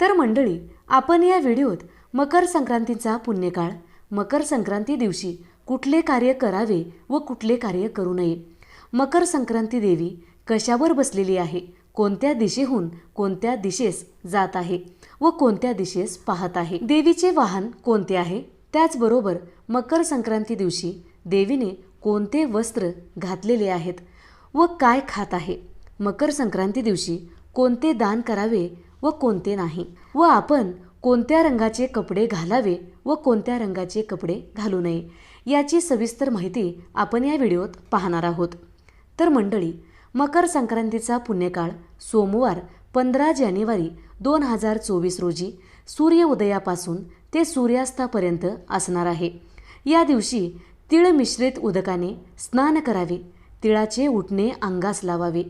तर मंडळी आपण या व्हिडिओत मकर संक्रांतीचा पुण्यकाळ मकर संक्रांती दिवशी कुठले कार्य करावे व कुठले कार्य करू नये मकर संक्रांती देवी कशावर बसलेली आहे कोणत्या दिशेहून कोणत्या दिशेस जात आहे व कोणत्या दिशेस पाहत आहे देवीचे वाहन कोणते आहे त्याचबरोबर मकर संक्रांती दिवशी देवीने कोणते वस्त्र घातलेले आहेत व काय खात आहे मकर संक्रांती दिवशी कोणते दान करावे व कोणते नाही. व आपण कोणत्या रंगाचे कपडे घालावे व कोणत्या रंगाचे कपडे घालू नये याची सविस्तर माहिती आपण या व्हिडिओत पाहणार आहोत. तर मंडळी मकर संक्रांतीचा पुण्यकाळ सोमवार पंधरा जानेवारी दोन हजार चोवीस रोजी सूर्य उदयापासून ते सूर्यास्तापर्यंत असणार आहे. या दिवशी तिळ मिश्रित उदकाने स्नान करावे तिळाचे उठणे अंगास लावावे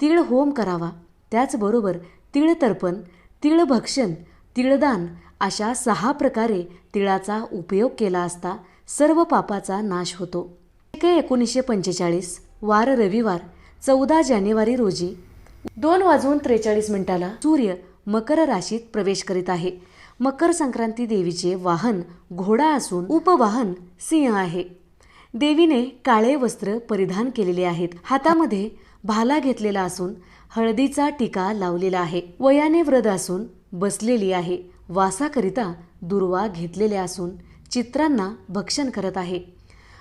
तिळ होम करावा त्याचबरोबर तिळतर्पण तिळभक्षण तिळदान अशा सहा प्रकारे तिळाचा उपयोग केला असता सर्व पापाचा नाश होतो. एक एकोणीसशे पंचेचाळीस वार रविवार चौदा जानेवारी रोजी दोन वाजून त्रेचाळीस मिनिटाला सूर्य मकर राशीत प्रवेश करीत आहे. मकर संक्रांती देवीचे वाहन घोडा असून उपवाहन सिंह आहे. देवीने काळे वस्त्र परिधान केलेले आहेत. हातामध्ये भाला घेतलेला असून हळदीचा टीका लावलेला आहे. वयाने व्रत असून बसलेली आहे. वासाकरिता दुर्वा घेतलेल्या असून चित्रांना भक्षण करत आहे.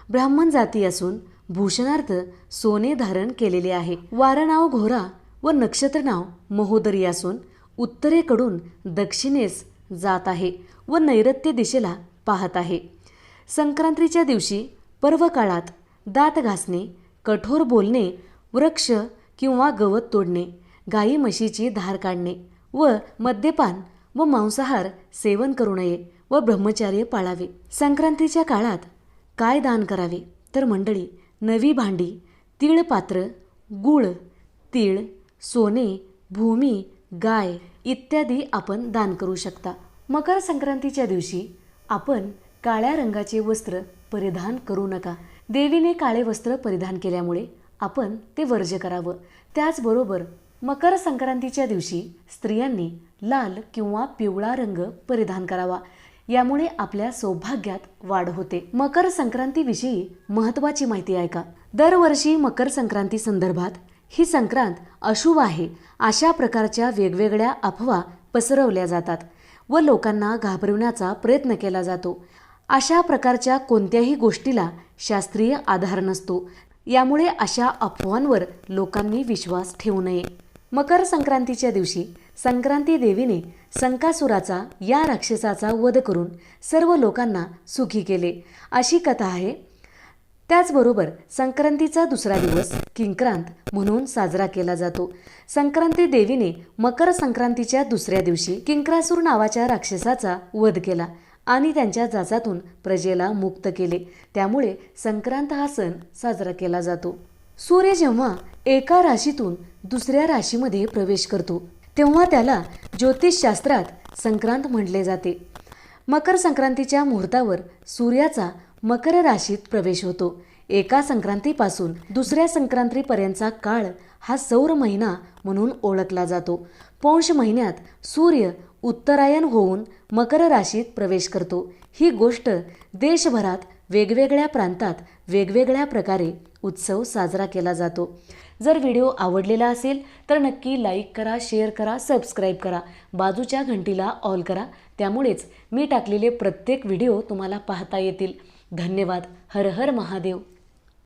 ब्राह्मण जाती असून भूषणार्थ सोने धारण केलेले आहे. वारणाव घोरा व नक्षत्र नाव महोदरी असून उत्तरेकडून दक्षिणेस जात आहे व नैऋत्य दिशेला पाहत आहे. संक्रांतीच्या दिवशी पर्व काळात दात घासणे कठोर बोलणे वृक्ष किंवा गवत तोडणे गाई म्हशीची धार काढणे व मद्यपान व मांसाहार सेवन करू नये व ब्रह्मचार्य पाळावे. संक्रांतीच्या काळात काय दान करावे? तर मंडळी नवी भांडी तिळपात्र गुळ तीळ सोने भूमी गाय इत्यादी आपण दान करू शकता. मकर संक्रांतीच्या दिवशी आपण काळ्या रंगाचे वस्त्र परिधान करू नका. देवीने काळे वस्त्र परिधान केल्यामुळे आपण ते वर्ज्य करावं. त्याचबरोबर मकर संक्रांतीच्या दिवशी स्त्रियांनी लाल किंवा पिवळा रंग परिधान करावा. यामुळे आपल्या सौभाग्यात वाढ होते. मकर संक्रांतीविषयी महत्त्वाची माहिती ऐका. दरवर्षी मकर संक्रांती संदर्भात ही संक्रांत अशुभ आहे. अशा प्रकारच्या वेगवेगळ्या अफवा पसरवल्या जातात व लोकांना घाबरवण्याचा प्रयत्न केला जातो. अशा प्रकारच्या कोणत्याही गोष्टीला शास्त्रीय आधार नसतो. यामुळे अशा अफवांवर लोकांनी विश्वास ठेवू नये. मकर संक्रांतीच्या दिवशी संक्रांती देवीने संकासुराचा या राक्षसाचा वध करून सर्व लोकांना सुखी केले. अशी कथा आहे. त्याचबरोबर संक्रांतीचा दुसरा दिवस किंक्रांत म्हणून साजरा केला जातो. संक्रांती देवीने मकर संक्रांतीच्या दुसऱ्या दिवशी किंक्रासूर नावाच्या राक्षसाचा वध केला. आणि त्यांच्या जाचातून प्रजेला मुक्त केले. त्यामुळे संक्रांत हा सण साजरा केला जातो. सूर्य जेव्हा एका राशीतून दुसऱ्या राशीमध्ये प्रवेश करतो तेव्हा त्याला ज्योतिषशास्त्रात संक्रांत म्हटले जाते. मकर संक्रांतीच्या मुहूर्तावर सूर्याचा मकर राशीत प्रवेश होतो. एका संक्रांतीपासून दुसऱ्या संक्रांतीपर्यंतचा काळ हा सौर महिना म्हणून ओळखला जातो. पौष महिन्यात सूर्य उत्तरायण होऊन मकर राशीत प्रवेश करतो. ही गोष्ट देशभरात वेगवेगळ्या प्रांतात वेगवेगळ्या प्रकारे उत्सव साजरा केला जातो. जर व्हिडिओ आवडलेला असेल तर नक्की लाईक करा शेअर करा सबस्क्राईब करा. बाजूच्या घंटीला ऑल करा. त्यामुळेच मी टाकलेले प्रत्येक व्हिडिओ तुम्हाला पाहता येतील. धन्यवाद. हर हर महादेव.